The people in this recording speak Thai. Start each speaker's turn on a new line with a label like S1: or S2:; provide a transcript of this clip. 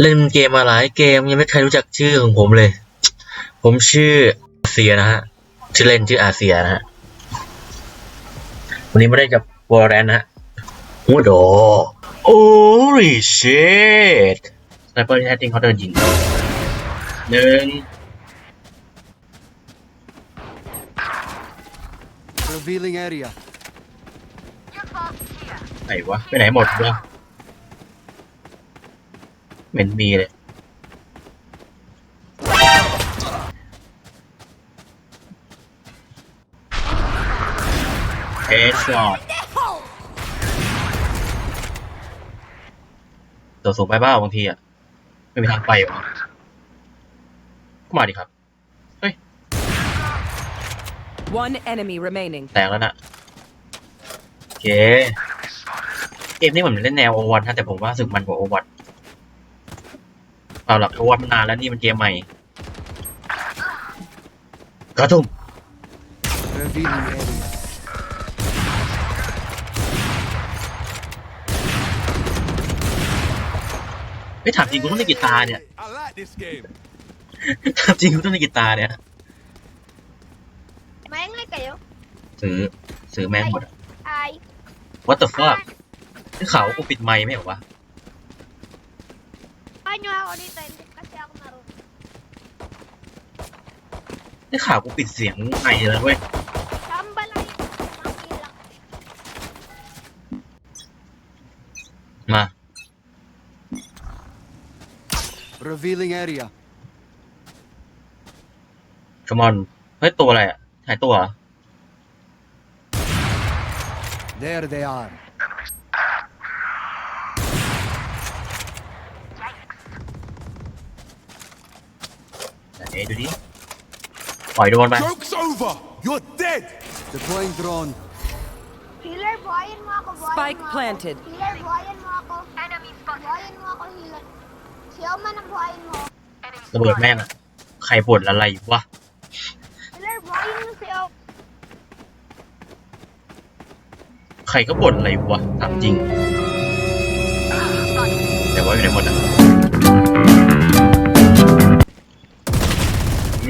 S1: เล่นเกมมาหลายเกมยังไม่เคยรู้จักชื่อของผมเลย ผมชื่ออาเซียนะฮะชื่อเล่นชื่ออาเซียนะฮะวันนี้ไม่ได้กับวอร์แรนนะฮะโอ้โดโอ้ยเชดสไนเปอร์ที่แท้จริงเขาเดินยิงหนึ่ง
S2: Revealing area.
S1: ไหนวะไปไหนหมดวะ เหม็นมีเลย เฮดช็อตตัวสูงไปบ้าบางทีอะ ไม่มีทางไปหรอก็มาดิครับ
S3: One enemy remaining.
S1: แตกแล้วนะโอเค เกมนี้เหมือนเล่นแนวโอวันฮะแต่ผมว่ารู้สึกมันกว่าโอวัน เปล่าหรอกโอวันมันนานแล้วนี่มันเกมใหม่กระทุ่ม
S2: Revealing area.
S1: ไม่ถามจริงกูต้องเล่นกีตาร์เนี่ย
S4: I like this game.
S1: ถามจริงกูต้องเล่นกีตาร์เนี่ย
S5: Maingay kayo?
S1: ซื้อซื้อแม่งหมดอะ
S5: Ay.
S1: what the fuck ได้ข่าวว่ากูปิดไมค์ไม่เหรอวะ
S5: Paano ako dito? Hindi kasi ako naroon.
S1: ได้ข่าวกูปิดเสียงไมค์แล้วเว้ย
S5: Samba lang yun. Makilang.
S1: มา
S2: Revealing area.
S1: คมอน เฮ้ย ตัวอะไรอะ หายตัวเหรอ
S2: There they are.
S1: นดูดิปล่อยโดนไป
S4: Joke's over. You're dead.
S2: Deploying drone.
S5: Healer, buhayin mo ako. Buhayin
S3: Spike
S5: mo ako.
S3: planted.
S5: Healer, buhayin mo ako. Enemy spotted. Buhayin mo ako, healer. Si Oman ang buhayin mo.
S1: ระเบิดแม่งอะใครบ่นอะไรวะ
S5: Healer, buhayin mo si Oman.
S1: ใครก็บ่นอะไรวะถามจริง แต่ว่าอยู่ในหมดอะ